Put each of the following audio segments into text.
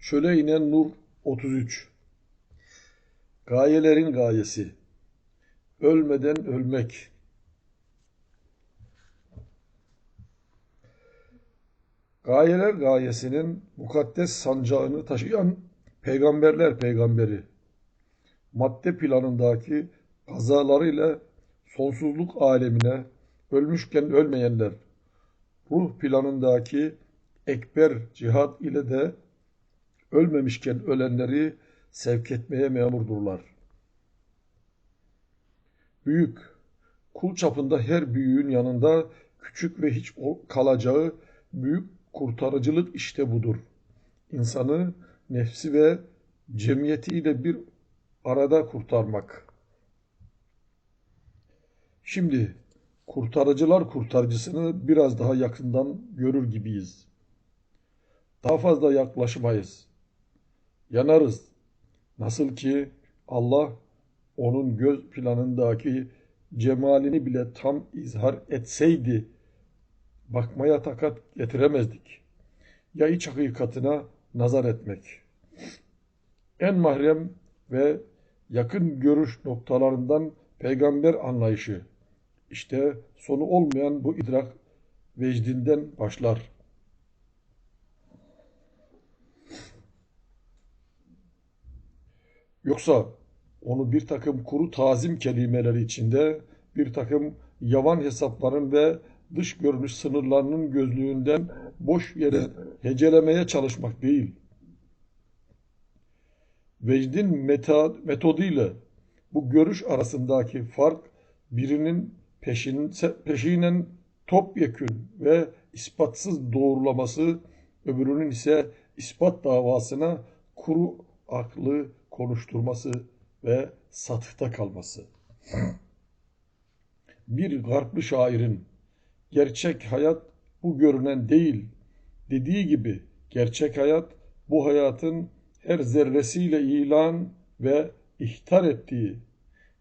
Şöyle inen Nur 33 Gayelerin gayesi. Ölmeden ölmek. Gayeler gayesinin mukaddes sancağını taşıyan peygamberler peygamberi. Madde planındaki kazalarıyla sonsuzluk alemine ölmüşken ölmeyenler. Ruh planındaki ekber cihat ile de ölmemişken ölenleri sevk etmeye memurdurlar. Büyük, kul çapında her büyüğün yanında küçük ve hiç kalacağı büyük kurtarıcılık işte budur. İnsanı, nefsi ve cemiyetiyle bir arada kurtarmak. Şimdi kurtarıcılar kurtarıcısını biraz daha yakından görür gibiyiz. Daha fazla yaklaşmayız. Yanarız. Nasıl ki Allah onun göz planındaki cemalini bile tam izhar etseydi bakmaya takat getiremezdik. Ya iç hakikatına nazar etmek. En mahrem ve yakın görüş noktalarından peygamber anlayışı. İşte sonu olmayan bu idrak vecdinden başlar. Yoksa onu bir takım kuru tazim kelimeleri içinde bir takım yavan hesapların ve dış görünüş sınırlarının gözlüğünden boş yere hecelemeye çalışmak değil. Vecdin metoduyla bu görüş arasındaki fark birinin peşin, peşinen topyekün ve ispatsız doğrulaması, öbürünün ise ispat davasına kuru aklı konuşturması ve satıhta kalması. Bir garplı şairin gerçek hayat bu görünen değil dediği gibi gerçek hayat bu hayatın her zerresiyle ilan ve ihtar ettiği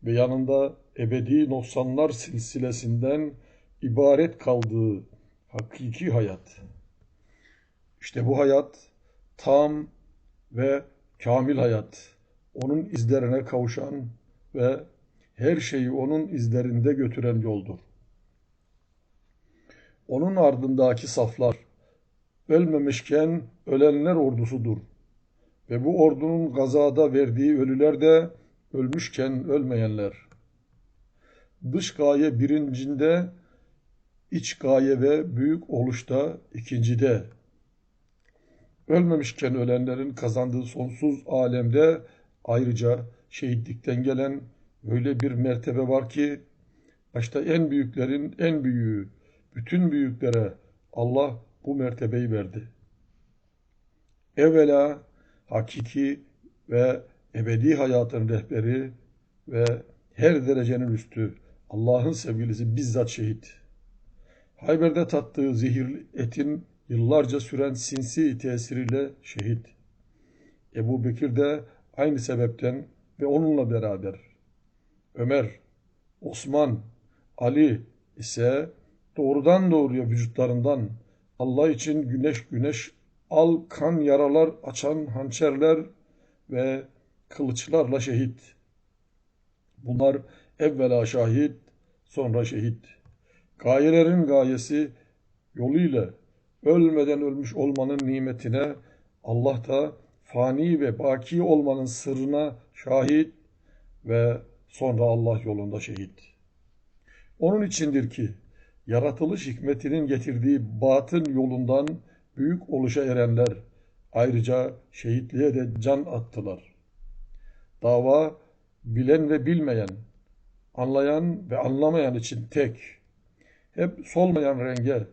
ve yanında ebedi noksanlar silsilesinden ibaret kaldığı hakiki hayat. İşte bu hayat tam ve kamil hayat onun izlerine kavuşan ve her şeyi onun izlerinde götüren yoldur. Onun ardındaki saflar ölmemişken ölenler ordusudur. Ve bu ordunun gazada verdiği ölüler de ölmüşken ölmeyenler. Dış gaye birincinde, iç gaye ve büyük oluşta ikincide. Ölmemişken ölenlerin kazandığı sonsuz alemde Ayrıca şehitlikten gelen öyle bir mertebe var ki başta en büyüklerin en büyüğü, bütün büyüklere Allah bu mertebeyi verdi. Evvela hakiki ve ebedi hayatın rehberi ve her derecenin üstü Allah'ın sevgilisi bizzat şehit. Hayber'de tattığı zehirli etin yıllarca süren sinsi tesiriyle şehit. Ebu Bekir de Aynı sebepten ve onunla beraber Ömer, Osman, Ali ise doğrudan doğruya vücutlarından Allah için güneş güneş al kan yaralar açan hançerler ve kılıçlarla şehit. Bunlar evvela şahit, sonra şehit. Gayelerin gayesi yoluyla ölmeden ölmüş olmanın nimetine Allah da fani ve baki olmanın sırrına şahit ve sonra Allah yolunda şehit. Onun içindir ki yaratılış hikmetinin getirdiği batın yolundan büyük oluşa erenler ayrıca şehitliğe de can attılar. Dava bilen ve bilmeyen, anlayan ve anlamayan için tek, hep solmayan renge,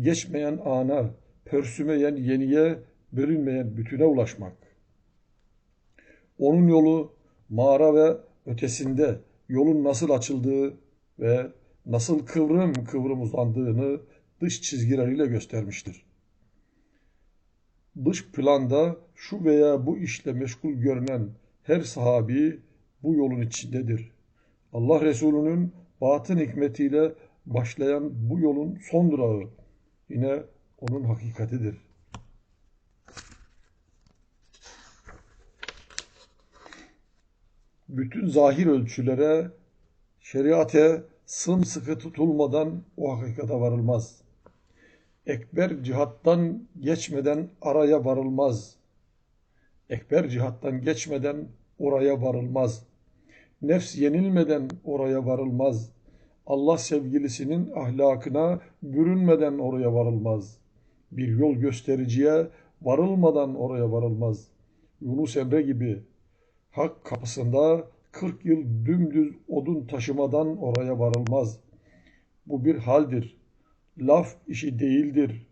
geçmeyen ana, pörsümeyen yeniye, bölünmeyen bütüne ulaşmak. Onun yolu mağara ve ötesinde yolun nasıl açıldığı ve nasıl kıvrım kıvrım uzandığını dış çizgileriyle göstermiştir. Dış planda şu veya bu işle meşgul görünen her sahabi bu yolun içindedir. Allah Resulü'nün batın hikmetiyle başlayan bu yolun son durağı yine onun hakikatidir. Bütün zahir ölçülere, şeriate sımsıkı tutulmadan o hakikate varılmaz. Ekber cihattan geçmeden araya varılmaz. Ekber cihattan geçmeden oraya varılmaz. Nefs yenilmeden oraya varılmaz. Allah sevgilisinin ahlakına bürünmeden oraya varılmaz. Bir yol göstericiye varılmadan oraya varılmaz. Yunus Emre gibi hak kapısında 40 yıl dümdüz odun taşımadan oraya varılmaz. Bu bir haldir. Laf işi değildir.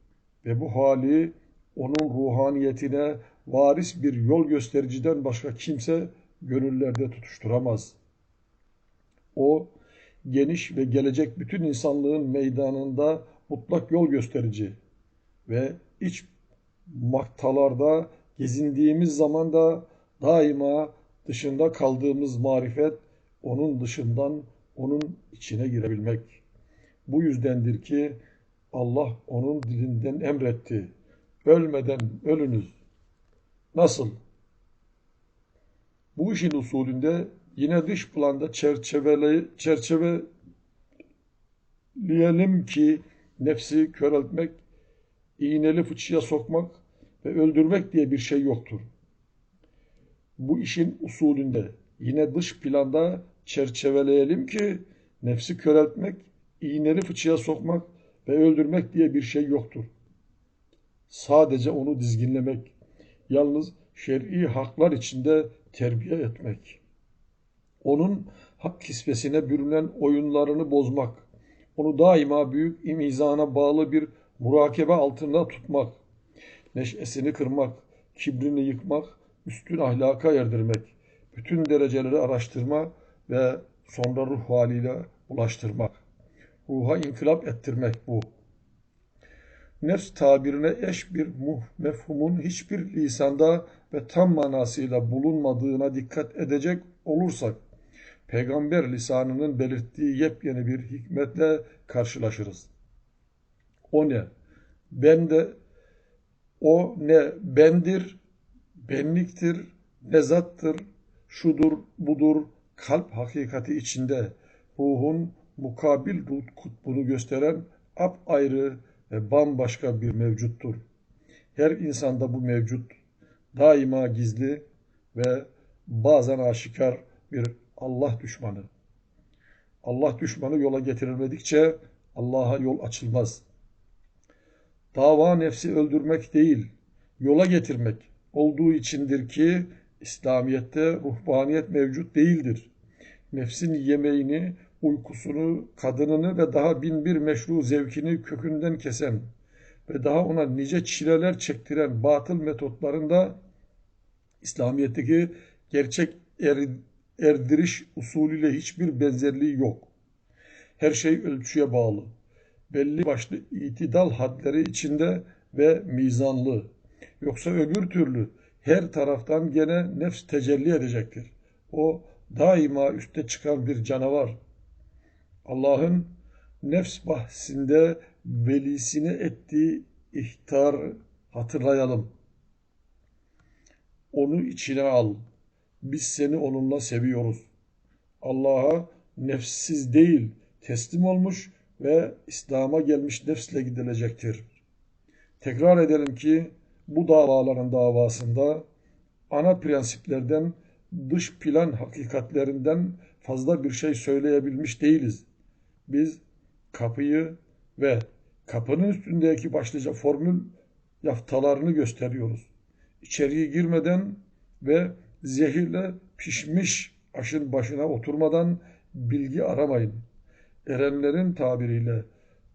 Ve bu hali onun ruhaniyetine varis bir yol göstericiden başka kimse gönüllerde tutuşturamaz. O geniş ve gelecek bütün insanlığın meydanında mutlak yol gösterici ve iç maktalarda gezindiğimiz zaman da daima dışında kaldığımız marifet onun dışından onun içine girebilmek. Bu yüzdendir ki Allah onun dilinden emretti. Ölmeden ölünüz. Nasıl? Bu işin usulünde yine dış planda çerçevele, çerçeveleyelim ki nefsi köreltmek, iğneli fıçıya sokmak ve öldürmek diye bir şey yoktur. Bu işin usulünde yine dış planda çerçeveleyelim ki nefsi köreltmek, iğneli fıçıya sokmak ve öldürmek diye bir şey yoktur. Sadece onu dizginlemek, yalnız şer'i haklar içinde terbiye etmek. Onun hak kisvesine bürünen oyunlarını bozmak, onu daima büyük imizana bağlı bir murakebe altında tutmak, neşesini kırmak, kibrini yıkmak, üstün ahlaka erdirmek, bütün dereceleri araştırma ve sonra ruh haliyle ulaştırmak. Ruha inkılap ettirmek bu. Nefs tabirine eş bir mefhumun hiçbir lisanda ve tam manasıyla bulunmadığına dikkat edecek olursak, peygamber lisanının belirttiği yepyeni bir hikmetle karşılaşırız. O ne? Ben de o ne bendir, benliktir, nezattır, şudur, budur, kalp hakikati içinde ruhun mukabil ruh kutbunu gösteren ap ayrı ve bambaşka bir mevcuttur. Her insanda bu mevcut, daima gizli ve bazen aşikar bir Allah düşmanı. Allah düşmanı yola getirilmedikçe Allah'a yol açılmaz. Dava nefsi öldürmek değil, yola getirmek olduğu içindir ki İslamiyet'te ruhbaniyet mevcut değildir. Nefsin yemeğini, uykusunu, kadınını ve daha bin bir meşru zevkini kökünden kesen ve daha ona nice çileler çektiren batıl metotlarında İslamiyet'teki gerçek er, erdiriş usulüyle hiçbir benzerliği yok. Her şey ölçüye bağlı. Belli başlı itidal hadleri içinde ve mizanlı. Yoksa öbür türlü her taraftan gene nefs tecelli edecektir. O daima üste çıkan bir canavar. Allah'ın nefs bahsinde velisine ettiği ihtar hatırlayalım. Onu içine al. Biz seni onunla seviyoruz. Allah'a nefssiz değil, teslim olmuş ve İslam'a gelmiş nefsle gidilecektir. Tekrar edelim ki bu davaların davasında ana prensiplerden, dış plan hakikatlerinden fazla bir şey söyleyebilmiş değiliz. Biz kapıyı ve kapının üstündeki başlıca formül yaftalarını gösteriyoruz. İçeriye girmeden ve zehirle pişmiş aşın başına oturmadan bilgi aramayın. Erenlerin tabiriyle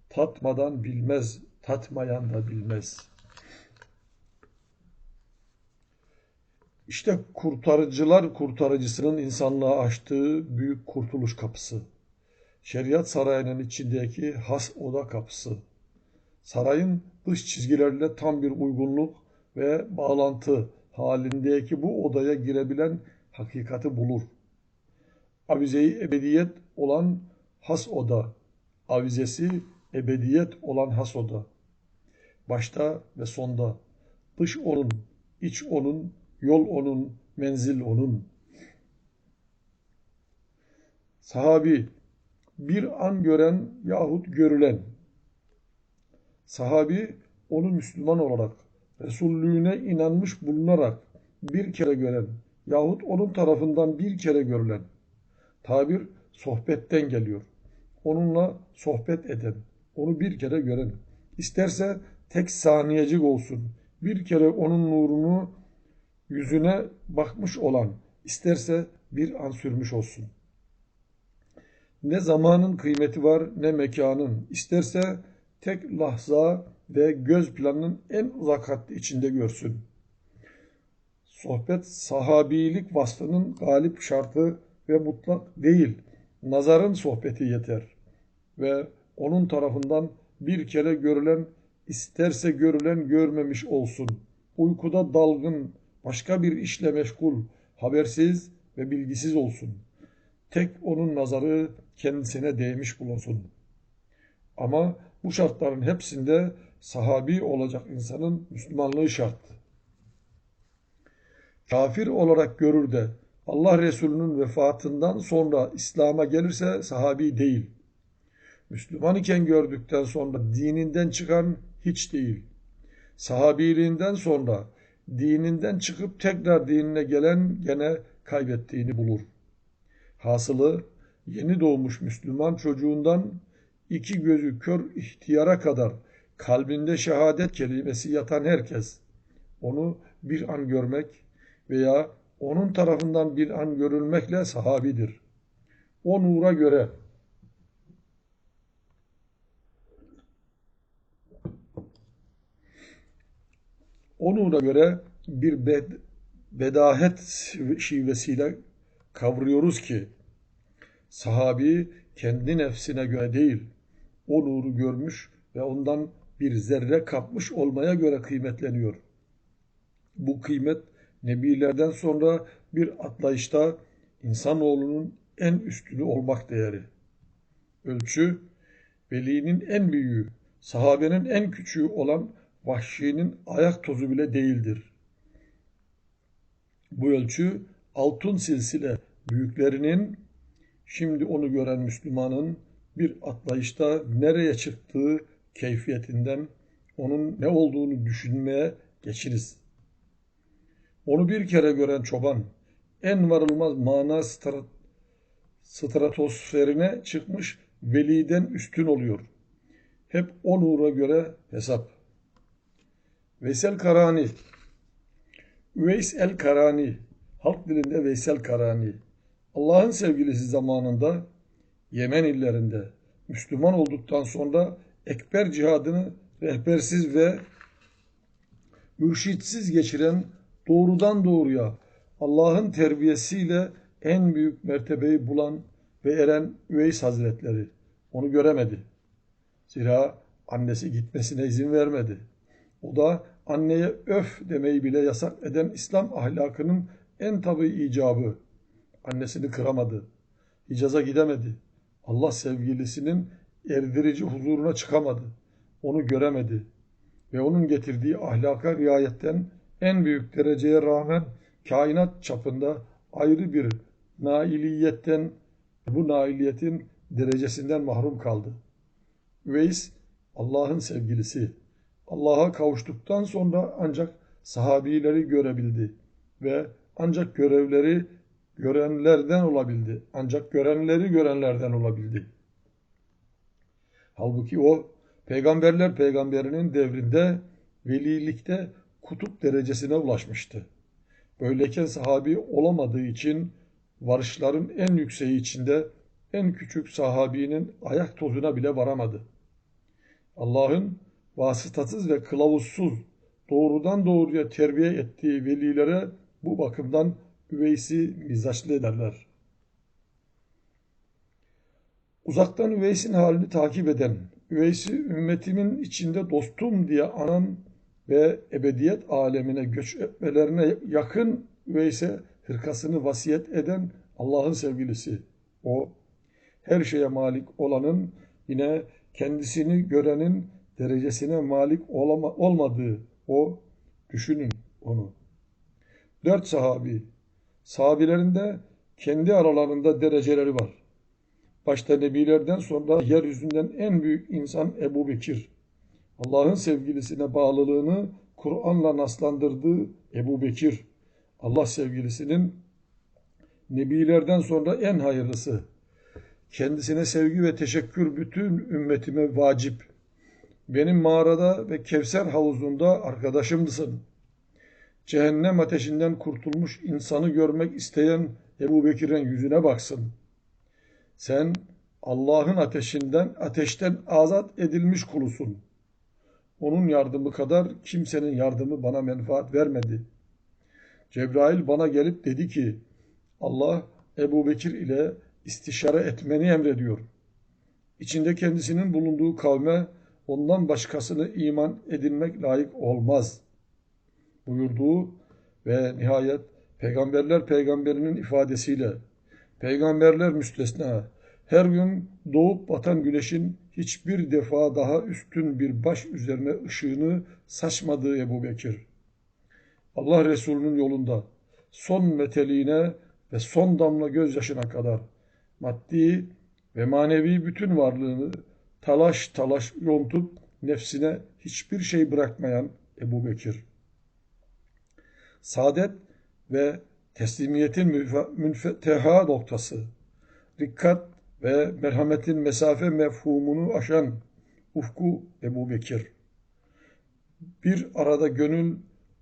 tatmadan bilmez, tatmayan da bilmez.'' İşte kurtarıcılar kurtarıcısının insanlığa açtığı büyük kurtuluş kapısı. Şeriat sarayının içindeki has oda kapısı. Sarayın dış çizgilerle tam bir uygunluk ve bağlantı halindeki bu odaya girebilen hakikati bulur. Avizeyi ebediyet olan has oda, avizesi ebediyet olan has oda. Başta ve sonda, dış onun, iç onun, Yol onun, menzil onun. Sahabi, bir an gören yahut görülen. Sahabi, onu Müslüman olarak, Resullüğüne inanmış bulunarak bir kere gören yahut onun tarafından bir kere görülen. Tabir sohbetten geliyor. Onunla sohbet eden, onu bir kere gören. İsterse tek saniyecik olsun. Bir kere onun nurunu yüzüne bakmış olan, isterse bir an sürmüş olsun. Ne zamanın kıymeti var ne mekanın. İsterse tek lahza ve göz planının en uzak hattı içinde görsün. Sohbet sahabilik vasfının galip şartı ve mutlak değil. Nazarın sohbeti yeter. Ve onun tarafından bir kere görülen, isterse görülen görmemiş olsun. Uykuda dalgın, başka bir işle meşgul, habersiz ve bilgisiz olsun. Tek onun nazarı kendisine değmiş bulunsun. Ama bu şartların hepsinde sahabi olacak insanın Müslümanlığı şart. Kafir olarak görür de Allah Resulü'nün vefatından sonra İslam'a gelirse sahabi değil. Müslüman iken gördükten sonra dininden çıkan hiç değil. Sahabiliğinden sonra dininden çıkıp tekrar dinine gelen gene kaybettiğini bulur. Hasılı yeni doğmuş Müslüman çocuğundan iki gözü kör ihtiyara kadar kalbinde şehadet kelimesi yatan herkes onu bir an görmek veya onun tarafından bir an görülmekle sahabidir. O nura göre o nura göre bir bed, bedahet şivesiyle kavruyoruz ki sahabi kendi nefsine göre değil o nuru görmüş ve ondan bir zerre kapmış olmaya göre kıymetleniyor. Bu kıymet nebilerden sonra bir atlayışta insanoğlunun en üstünü olmak değeri. Ölçü, velinin en büyüğü, sahabenin en küçüğü olan vahşinin ayak tozu bile değildir. Bu ölçü altın silsile büyüklerinin şimdi onu gören Müslümanın bir atlayışta nereye çıktığı keyfiyetinden onun ne olduğunu düşünmeye geçiniz. Onu bir kere gören çoban en varılmaz mana strat stratosferine çıkmış veliden üstün oluyor. Hep o göre hesap. Veysel Karani Üveys el Karani halk dilinde Veysel Karani Allah'ın sevgilisi zamanında Yemen illerinde Müslüman olduktan sonra ekber cihadını rehbersiz ve mürşitsiz geçiren doğrudan doğruya Allah'ın terbiyesiyle en büyük mertebeyi bulan ve eren Üveys Hazretleri onu göremedi. Zira annesi gitmesine izin vermedi. O da anneye öf demeyi bile yasak eden İslam ahlakının en tabi icabı. Annesini kıramadı. Hicaz'a gidemedi. Allah sevgilisinin erdirici huzuruna çıkamadı. Onu göremedi. Ve onun getirdiği ahlaka riayetten en büyük dereceye rağmen kainat çapında ayrı bir nailiyetten, bu nailiyetin derecesinden mahrum kaldı. Üveys Allah'ın sevgilisi. Allah'a kavuştuktan sonra ancak sahabileri görebildi ve ancak görevleri görenlerden olabildi. Ancak görenleri görenlerden olabildi. Halbuki o peygamberler peygamberinin devrinde velilikte kutup derecesine ulaşmıştı. Böyleyken sahabi olamadığı için varışların en yükseği içinde en küçük sahabinin ayak tozuna bile varamadı. Allah'ın vasıtasız ve kılavuzsuz doğrudan doğruya terbiye ettiği velilere bu bakımdan Üveys'i mizaçlı ederler. Uzaktan Üveys'in halini takip eden, Üveys'i ümmetimin içinde dostum diye anan ve ebediyet alemine göç etmelerine yakın Üveys'e hırkasını vasiyet eden Allah'ın sevgilisi. O, her şeye malik olanın yine kendisini görenin derecesine malik olama, olmadığı o, düşünün onu. Dört sahabi, sahabilerinde kendi aralarında dereceleri var. Başta nebilerden sonra yeryüzünden en büyük insan Ebu Bekir. Allah'ın sevgilisine bağlılığını Kur'an'la naslandırdığı Ebu Bekir. Allah sevgilisinin nebilerden sonra en hayırlısı. Kendisine sevgi ve teşekkür bütün ümmetime vacip. Benim mağarada ve Kevser havuzunda arkadaşımdısın. Cehennem ateşinden kurtulmuş insanı görmek isteyen Ebu Bekir'in yüzüne baksın. Sen Allah'ın ateşinden, ateşten azat edilmiş kulusun. Onun yardımı kadar kimsenin yardımı bana menfaat vermedi. Cebrail bana gelip dedi ki, Allah Ebu Bekir ile istişare etmeni emrediyor. İçinde kendisinin bulunduğu kavme ondan başkasını iman edilmek layık olmaz buyurduğu ve nihayet peygamberler peygamberinin ifadesiyle peygamberler müstesna her gün doğup batan güneşin hiçbir defa daha üstün bir baş üzerine ışığını saçmadığı Ebu Bekir. Allah Resulü'nün yolunda son meteliğine ve son damla gözyaşına kadar maddi ve manevi bütün varlığını talaş talaş yontup nefsine hiçbir şey bırakmayan Ebu Bekir. Saadet ve teslimiyetin münfeteha noktası, dikkat ve merhametin mesafe mefhumunu aşan ufku Ebu Bekir. Bir arada gönül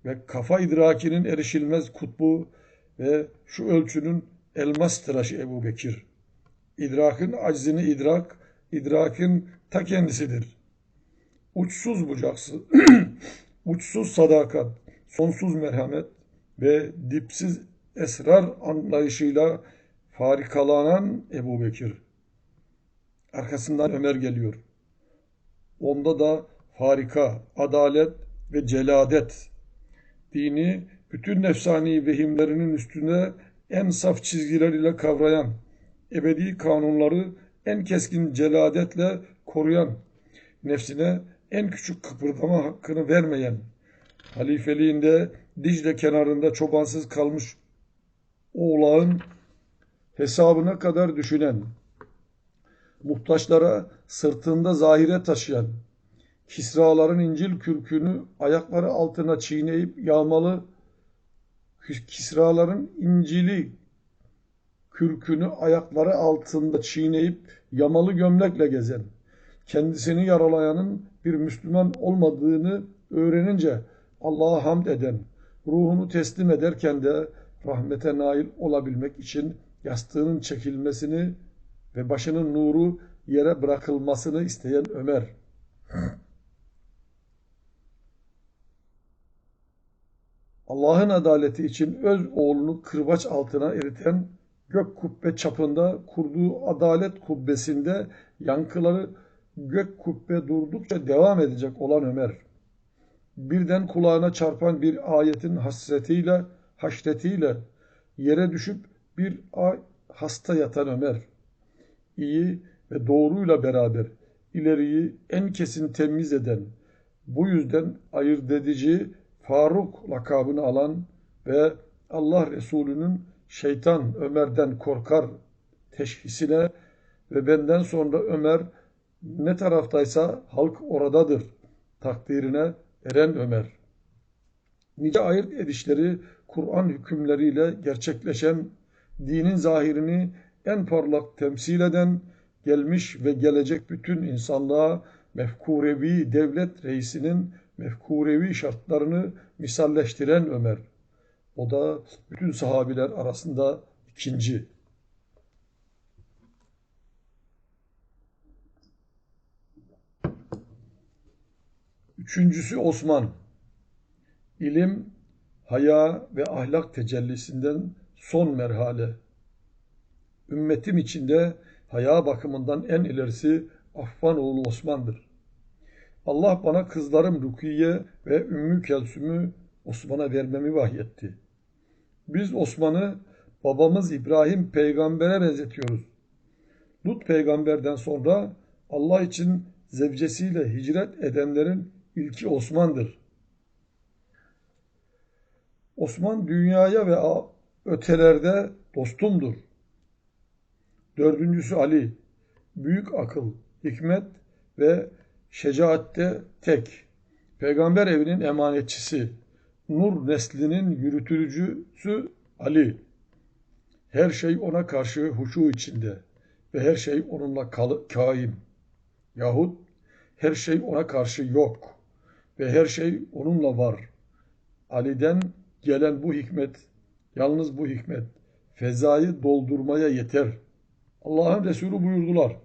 ve kafa idrakinin erişilmez kutbu ve şu ölçünün elmas tıraşı Ebu Bekir. İdrakın aczini idrak, idrakın ta kendisidir. Uçsuz bucaksız, uçsuz sadakat, sonsuz merhamet ve dipsiz esrar anlayışıyla farikalanan Ebu Bekir. Arkasından Ömer geliyor. Onda da farika, adalet ve celadet. Dini bütün nefsani vehimlerinin üstüne en saf çizgiler ile kavrayan, ebedi kanunları en keskin celadetle koruyan, nefsine en küçük kıpırdama hakkını vermeyen, halifeliğinde Dicle kenarında çobansız kalmış oğlağın hesabına kadar düşünen, muhtaçlara sırtında zahire taşıyan, Kisraların incil kürkünü ayakları altına çiğneyip yağmalı, Kisraların incili kürkünü ayakları altında çiğneyip yamalı gömlekle gezen, kendisini yaralayanın bir Müslüman olmadığını öğrenince Allah'a hamd eden, ruhunu teslim ederken de rahmete nail olabilmek için yastığının çekilmesini ve başının nuru yere bırakılmasını isteyen Ömer. Allah'ın adaleti için öz oğlunu kırbaç altına eriten gök kubbe çapında kurduğu adalet kubbesinde yankıları gök kubbe durdukça devam edecek olan Ömer. Birden kulağına çarpan bir ayetin hasretiyle, haşretiyle yere düşüp bir ay hasta yatan Ömer. İyi ve doğruyla beraber ileriyi en kesin temiz eden, bu yüzden ayırt edici Faruk lakabını alan ve Allah Resulü'nün şeytan Ömer'den korkar teşhisine ve benden sonra Ömer ne taraftaysa halk oradadır takdirine eren Ömer. Nice ayırt edişleri Kur'an hükümleriyle gerçekleşen, dinin zahirini en parlak temsil eden, gelmiş ve gelecek bütün insanlığa mefkurevi devlet reisinin mefkurevi şartlarını misalleştiren Ömer. O da bütün sahabiler arasında ikinci. Üçüncüsü Osman. İlim, haya ve ahlak tecellisinden son merhale. Ümmetim içinde haya bakımından en ilerisi Affan oğlu Osman'dır. Allah bana kızlarım Rukiye ve Ümmü Kelsüm'ü Osman'a vermemi vahyetti. Biz Osman'ı babamız İbrahim peygambere benzetiyoruz. Lut peygamberden sonra Allah için zevcesiyle hicret edenlerin ilki Osman'dır. Osman dünyaya ve ötelerde dostumdur. Dördüncüsü Ali. büyük akıl, hikmet ve şecaatte tek. Peygamber evinin emanetçisi, Nur neslinin yürütücüsü Ali. Her şey ona karşı huşu içinde ve her şey onunla kaim. Yahut her şey ona karşı yok ve her şey onunla var. Ali'den gelen bu hikmet, yalnız bu hikmet, fezayı doldurmaya yeter. Allah'ın Resulü buyurdular.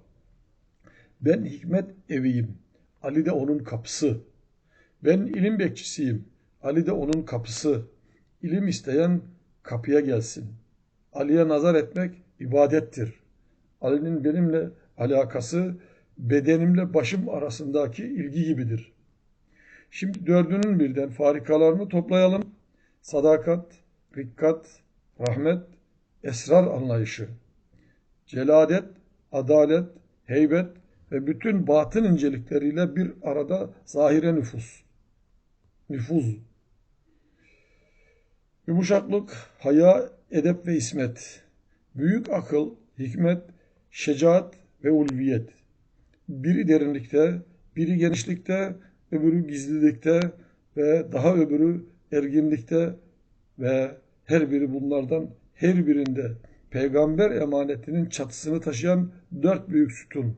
Ben hikmet eviyim. Ali de onun kapısı. Ben ilim bekçisiyim. Ali de onun kapısı. İlim isteyen kapıya gelsin. Ali'ye nazar etmek ibadettir. Ali'nin benimle alakası bedenimle başım arasındaki ilgi gibidir. Şimdi dördünün birden farikalarını toplayalım. Sadakat, rikkat, rahmet, esrar anlayışı, celadet, adalet, heybet ve bütün batın incelikleriyle bir arada zahire nüfus. Nüfuz. Yumuşaklık, haya, edep ve ismet. Büyük akıl, hikmet, şecaat ve ulviyet. Biri derinlikte, biri genişlikte, öbürü gizlilikte ve daha öbürü erginlikte ve her biri bunlardan her birinde peygamber emanetinin çatısını taşıyan dört büyük sütun.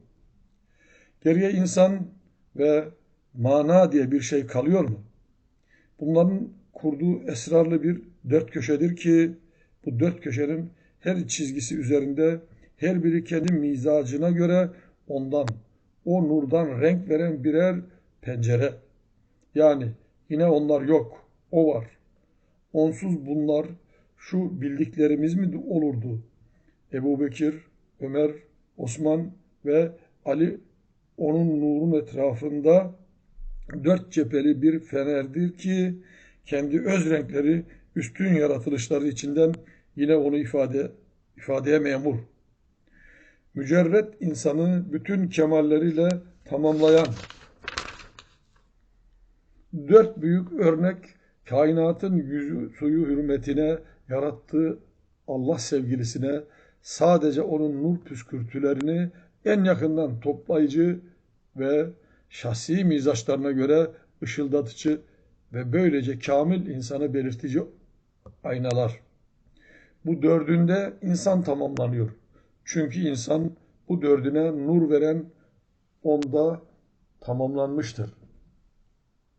Geriye insan ve mana diye bir şey kalıyor mu? Bunların kurduğu esrarlı bir dört köşedir ki bu dört köşenin her çizgisi üzerinde her biri kendi mizacına göre ondan, o nurdan renk veren birer pencere. Yani yine onlar yok, o var. Onsuz bunlar şu bildiklerimiz mi olurdu? Ebu Bekir, Ömer, Osman ve Ali onun nurun etrafında dört cepheli bir fenerdir ki kendi öz renkleri üstün yaratılışları içinden yine onu ifade ifadeye memur. Mücerret insanı bütün kemalleriyle tamamlayan dört büyük örnek kainatın yüzü suyu hürmetine yarattığı Allah sevgilisine sadece onun nur püskürtülerini en yakından toplayıcı ve şahsi mizaçlarına göre ışıldatıcı ve böylece kamil insanı belirtici aynalar. Bu dördünde insan tamamlanıyor. Çünkü insan bu dördüne nur veren onda tamamlanmıştır.